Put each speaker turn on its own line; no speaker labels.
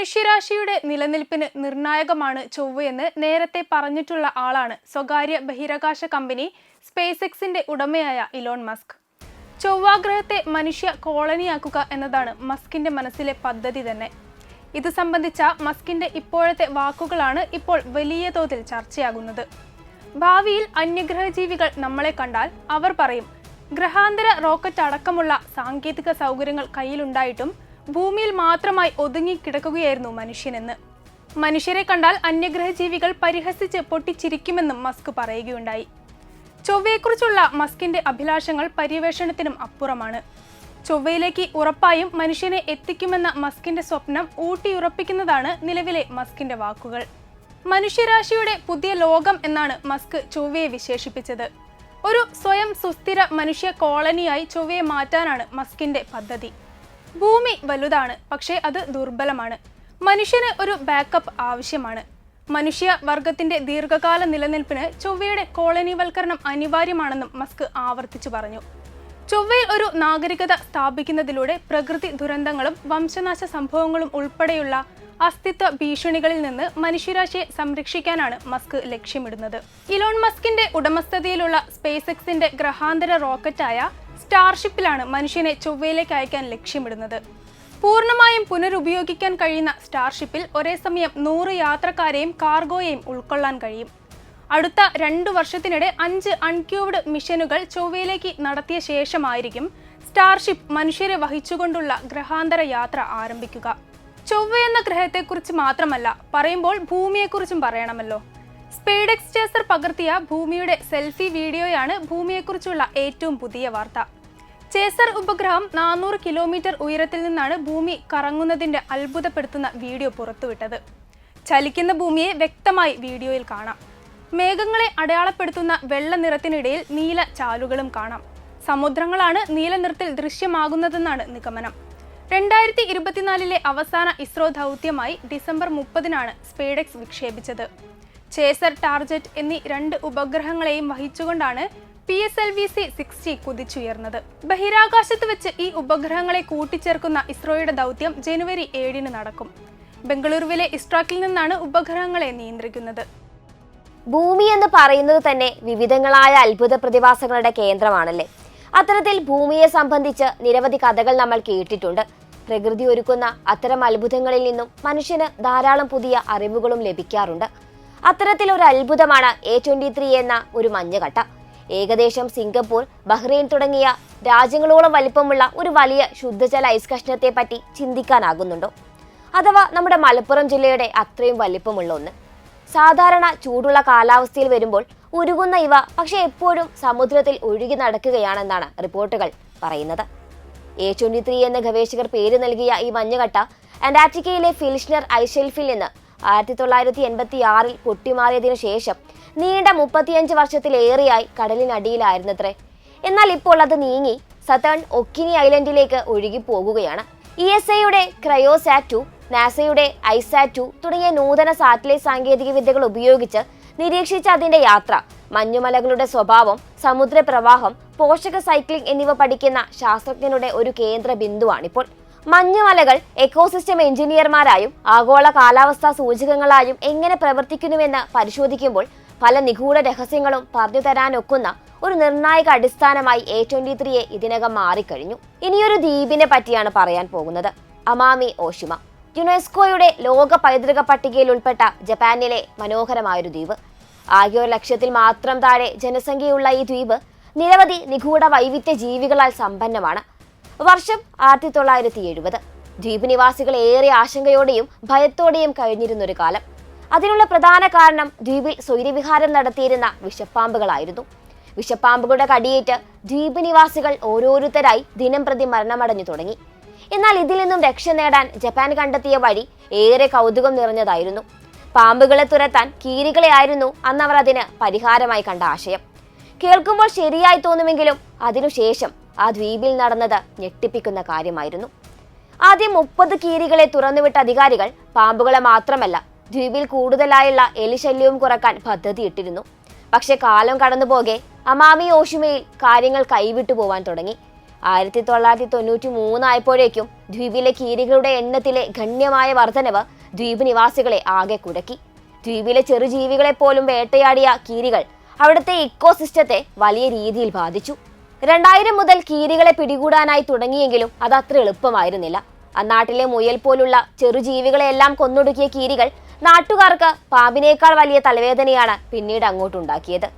മനുഷ്യരാശിയുടെ നിലനിൽപ്പിന് നിർണായകമാണ് ചൊവ്വയെന്ന് നേരത്തെ പറഞ്ഞിട്ടുള്ള ആളാണ് സ്വകാര്യ ബഹിരാകാശ കമ്പനി സ്പേസ് എക്സിന്റെ ഉടമയായ ഇലോൺ മസ്ക്. ചൊവ്വാഗ്രഹത്തെ മനുഷ്യ കോളനിയാക്കുക എന്നതാണ് മസ്കിന്റെ മനസ്സിലെ പദ്ധതി തന്നെ. ഇത് സംബന്ധിച്ച മസ്കിന്റെ ഇപ്പോഴത്തെ വാക്കുകളാണ് ഇപ്പോൾ വലിയ തോതിൽ ചർച്ചയാകുന്നത്. ഭാവിയിൽ അന്യഗ്രഹ ജീവികൾ നമ്മളെ കണ്ടാൽ അവർ പറയും ഗ്രഹാന്തര റോക്കറ്റ് അടക്കമുള്ള സാങ്കേതിക സൗകര്യങ്ങൾ കയ്യിലുണ്ടായിട്ടും ഭൂമിയിൽ മാത്രമായി ഒതുങ്ങി കിടക്കുകയായിരുന്നു മനുഷ്യനെന്ന്. മനുഷ്യരെ കണ്ടാൽ അന്യഗ്രഹ ജീവികൾ പരിഹസിച്ച് പൊട്ടിച്ചിരിക്കുമെന്നും മസ്ക് പറയുകയുണ്ടായി. ചൊവ്വയെക്കുറിച്ചുള്ള മസ്കിന്റെ അഭിലാഷങ്ങൾ പര്യവേഷണത്തിനും അപ്പുറമാണ്. ചൊവ്വയിലേക്ക് ഉറപ്പായും മനുഷ്യനെ എത്തിക്കുമെന്ന മസ്കിന്റെ സ്വപ്നം ഊട്ടിയുറപ്പിക്കുന്നതാണ് നിലവിലെ മസ്കിന്റെ വാക്കുകൾ. മനുഷ്യരാശിയുടെ പുതിയ ലോകം എന്നാണ് മസ്ക് ചൊവ്വയെ വിശേഷിപ്പിച്ചത്. ഒരു സ്വയം സുസ്ഥിര മനുഷ്യ കോളനിയായി ചൊവ്വയെ മാറ്റാനാണ് മസ്കിന്റെ പദ്ധതി. ഭൂമി വലുതാണ് പക്ഷേ അത് ദുർബലമാണ്. മനുഷ്യന് ഒരു ബാക്കപ്പ് ആവശ്യമാണ്. മനുഷ്യ വർഗത്തിന്റെ ദീർഘകാല നിലനിൽപ്പിന് ചൊവ്വയുടെ കോളനിവൽക്കരണം അനിവാര്യമാണെന്നും മസ്ക് ആവർത്തിച്ചു പറഞ്ഞു. ചൊവ്വയിൽ ഒരു നാഗരികത സ്ഥാപിക്കുന്നതിലൂടെ പ്രകൃതി ദുരന്തങ്ങളും വംശനാശ സംഭവങ്ങളും ഉൾപ്പെടെയുള്ള അസ്തിത്വ ഭീഷണികളിൽ നിന്ന് മനുഷ്യരാശിയെ സംരക്ഷിക്കാനാണ് മസ്ക് ലക്ഷ്യമിടുന്നത്. ഇലോൺ മസ്കിന്റെ ഉടമസ്ഥതയിലുള്ള സ്പേസ് എക്സിന്റെ ഗ്രഹാന്തര റോക്കറ്റായ സ്റ്റാർഷിപ്പിലാണ് മനുഷ്യനെ ചൊവ്വയിലേക്ക് അയക്കാൻ ലക്ഷ്യമിടുന്നത്. പൂർണമായും പുനരുപയോഗിക്കാൻ കഴിയുന്ന സ്റ്റാർഷിപ്പിൽ ഒരേ സമയം നൂറ് യാത്രക്കാരെയും കാർഗോയെയും ഉൾക്കൊള്ളാൻ കഴിയും. അടുത്ത രണ്ടു വർഷത്തിനിടെ അഞ്ച് അൺക്യൂബ്ഡ് മിഷനുകൾ ചൊവ്വയിലേക്ക് നടത്തിയ ശേഷമായിരിക്കും സ്റ്റാർഷിപ്പ് മനുഷ്യരെ വഹിച്ചുകൊണ്ടുള്ള ഗ്രഹാന്തര യാത്ര ആരംഭിക്കുക. ചൊവ്വ എന്ന ഗ്രഹത്തെക്കുറിച്ച് മാത്രമല്ല പറയുമ്പോൾ ഭൂമിയെക്കുറിച്ചും പറയണമല്ലോ. സ്പേഡെക്സ് ചേസർ പകർത്തിയ ഭൂമിയുടെ സെൽഫി വീഡിയോയാണ് ഭൂമിയെക്കുറിച്ചുള്ള ഏറ്റവും പുതിയ വാർത്ത. ചേസർ ഉപഗ്രഹം നാനൂറ് കിലോമീറ്റർ ഉയരത്തിൽ നിന്നാണ് ഭൂമി കറങ്ങുന്നതിന്റെ അത്ഭുതപ്പെടുത്തുന്ന വീഡിയോ പുറത്തുവിട്ടത്. ചലിക്കുന്ന ഭൂമിയെ വ്യക്തമായി വീഡിയോയിൽ കാണാം. മേഘങ്ങളെ അടയാളപ്പെടുത്തുന്ന വെള്ള നിറത്തിനിടയിൽ നീല ചാലുകളും കാണാം. സമുദ്രങ്ങളാണ് നീല നിറത്തിൽ ദൃശ്യമാകുന്നതെന്നാണ് നിഗമനം. രണ്ടായിരത്തി ഇരുപത്തിനാലിലെ അവസാന ഇസ്രോ ദൗത്യമായി ഡിസംബർ മുപ്പതിനാണ് സ്പേഡെക്സ് വിക്ഷേപിച്ചത്. ചേസർ ടാർജറ്റ് എന്നീ രണ്ട് ഉപഗ്രഹങ്ങളെയും വഹിച്ചുകൊണ്ടാണ് P S L V C sixty കുതിച്ചുയർന്നത്. ബഹിരാകാശത്ത് വെച്ച് ഈ ഉപഗ്രഹങ്ങളെ കൂട്ടിച്ചേർക്കുന്ന ഇസ്രോയുടെ ദൗത്യം ജനുവരി ഏഴിന് നടക്കും. ബംഗളൂരുവിലെ ഇസ്ട്രാക്കിൽ നിന്നാണ് ഉപഗ്രഹങ്ങളെ നിയന്ത്രിക്കുന്നത്.
ഭൂമി എന്ന് പറയുന്നത് തന്നെ വിവിധങ്ങളായ അത്ഭുത പ്രതിഭാസങ്ങളുടെ കേന്ദ്രമാണല്ലേ? അത്തരത്തിൽ ഭൂമിയെ സംബന്ധിച്ച് നിരവധി കഥകൾ നമ്മൾ കേട്ടിട്ടുണ്ട്. പ്രകൃതി ഒരുക്കുന്ന അത്തരം അത്ഭുതങ്ങളിൽ നിന്നും മനുഷ്യന് ധാരാളം പുതിയ അറിവുകളും ലഭിക്കാറുണ്ട്. അത്തരത്തിൽ ഒരു അത്ഭുതമാണ് എ ട്വന്റി ത്രീ എന്ന ഒരു മഞ്ഞകട്ട. ഏകദേശം സിംഗപ്പൂർ ബഹ്റൈൻ തുടങ്ങിയ രാജ്യങ്ങളോളം വലിപ്പമുള്ള ഒരു വലിയ ശുദ്ധജല ഐസ് കഷ്ണത്തെ പറ്റി ചിന്തിക്കാനാകുന്നുണ്ടോ? അഥവാ നമ്മുടെ മലപ്പുറം ജില്ലയുടെ അത്രയും വലിപ്പമുള്ള ഒന്ന്. സാധാരണ ചൂടുള്ള കാലാവസ്ഥയിൽ വരുമ്പോൾ ഉരുകുന്ന ഇവ പക്ഷെ എപ്പോഴും സമുദ്രത്തിൽ ഒഴുകി നടക്കുകയാണെന്നാണ് റിപ്പോർട്ടുകൾ പറയുന്നത്. എ ട്വന്റി ത്രീ എന്ന ഗവേഷകർ പേര് നൽകിയ ഈ മഞ്ഞുകട്ട അന്റാർട്ടിക്കയിലെ ഫിൽഷ്നർ ഐഷെൽഫിൽ നിന്ന് ആയിരത്തി തൊള്ളായിരത്തി എൺപത്തി ആറിൽ പൊട്ടിമാറിയതിനു ശേഷം നീണ്ട മുപ്പത്തിയഞ്ച് വർഷത്തിലേറെയായി കടലിനടിയിലായിരുന്നത്രേ. എന്നാൽ ഇപ്പോൾ അത് നീങ്ങി സതേൺ ഒക്കിനി ഐലൻഡിലേക്ക് ഒഴുകി പോകുകയാണ് ഇ എസ് എയുടെ ക്രയോസാറ്റ് നാസയുടെ ഐസാറ്റ് തുടങ്ങിയ നൂതന സാറ്റലൈറ്റ് സാങ്കേതിക വിദ്യകൾ ഉപയോഗിച്ച് നിരീക്ഷിച്ച അതിന്റെ യാത്ര മഞ്ഞുമലകളുടെ സ്വഭാവം സമുദ്രപ്രവാഹം പോഷക സൈക്ലിംഗ് എന്നിവ പഠിക്കുന്ന ശാസ്ത്രജ്ഞരുടെ ഒരു കേന്ദ്ര ബിന്ദുവാണിപ്പോൾ. മഞ്ഞുമലകൾ എക്കോസിസ്റ്റം എഞ്ചിനീയർമാരായും ആഗോള കാലാവസ്ഥാ സൂചകങ്ങളായും എങ്ങനെ പ്രവർത്തിക്കുന്നുവെന്ന് പരിശോധിക്കുമ്പോൾ പല നിഗൂഢ രഹസ്യങ്ങളും പറഞ്ഞു തരാനൊക്കുന്ന ഒരു നിർണായക അടിസ്ഥാനമായി എ ട്വന്റി ത്രീയെ ഇതിനകം മാറിക്കഴിഞ്ഞു. ഇനിയൊരു ദ്വീപിനെ പറ്റിയാണ് പറയാൻ പോകുന്നത്. അമാമി ഓഷിമ. യുനെസ്കോയുടെ ലോക പൈതൃക പട്ടികയിൽ ഉൾപ്പെട്ട ജപ്പാനിലെ മനോഹരമായൊരു ദ്വീപ്. ആകെ ഒരു ലക്ഷ്യത്തിൽ മാത്രം താഴെ ജനസംഖ്യയുള്ള ഈ ദ്വീപ് നിരവധി നിഗൂഢ വൈവിധ്യ ജീവികളാൽ സമ്പന്നമാണ്. വർഷം ആയിരത്തി തൊള്ളായിരത്തി എഴുപത്. ദ്വീപ് നിവാസികൾ ഏറെ ആശങ്കയോടെയും ഭയത്തോടെയും കഴിഞ്ഞിരുന്നൊരു കാലം. അതിനുള്ള പ്രധാന കാരണം ദ്വീപിൽ സ്വൈര്യവിഹാരം നടത്തിയിരുന്ന വിഷപ്പാമ്പുകളായിരുന്നു. വിഷപ്പാമ്പുകളുടെ കടിയേറ്റ് ദ്വീപ് നിവാസികൾ ഓരോരുത്തരായി ദിനം പ്രതി മരണമടഞ്ഞു തുടങ്ങി. എന്നാൽ ഇതിൽ നിന്നും രക്ഷ നേടാൻ ജപ്പാൻ കണ്ടെത്തിയ വഴി ഏറെ കൗതുകം നിറഞ്ഞതായിരുന്നു. പാമ്പുകളെ തുരത്താൻ കീരികളെ ആയിരുന്നു അന്നവർ അതിന് പരിഹാരമായി കണ്ട ആശയം. കേൾക്കുമ്പോൾ ശരിയായി തോന്നുമെങ്കിലും അതിനുശേഷം ആ ദ്വീപിൽ നടന്നത് ഞെട്ടിപ്പിക്കുന്ന കാര്യമായിരുന്നു. ആദ്യം മുപ്പത് കീരികളെ തുറന്നുവിട്ട അധികാരികൾ പാമ്പുകളെ മാത്രമല്ല ദ്വീപിൽ കൂടുതലായുള്ള എലിശല്യവും കുറയ്ക്കാൻ പദ്ധതിയിട്ടിരുന്നു പക്ഷെ കാലം കടന്നുപോകെ അമാമി ഓഷിമയിൽ കാര്യങ്ങൾ കൈവിട്ടു പോവാൻ തുടങ്ങി. ആയിരത്തി തൊള്ളായിരത്തി തൊണ്ണൂറ്റി മൂന്നായപ്പോഴേക്കും ദ്വീപിലെ കീരികളുടെ എണ്ണത്തിലെ ഗണ്യമായ വർധനവ് ദ്വീപ് നിവാസികളെ ആകെ കുടക്കി ദ്വീപിലെ ചെറുജീവികളെ പോലും വേട്ടയാടിയ കീരികൾ അവിടുത്തെ ഇക്കോസിസ്റ്റത്തെ വലിയ രീതിയിൽ ബാധിച്ചു. രണ്ടായിരം മുതൽ കീരികളെ പിടികൂടാനായി തുടങ്ങിയെങ്കിലും അത് അത്ര എളുപ്പമായിരുന്നില്ല. അന്നാട്ടിലെ മുയൽ പോലുള്ള ചെറുജീവികളെല്ലാം കൊന്നൊടുക്കിയ കീരികൾ നാട്ടുകാർക്ക് പാമ്പിനേക്കാൾ വലിയ തലവേദനയാണ് പിന്നീട് അങ്ങോട്ടുണ്ടാക്കിയത്.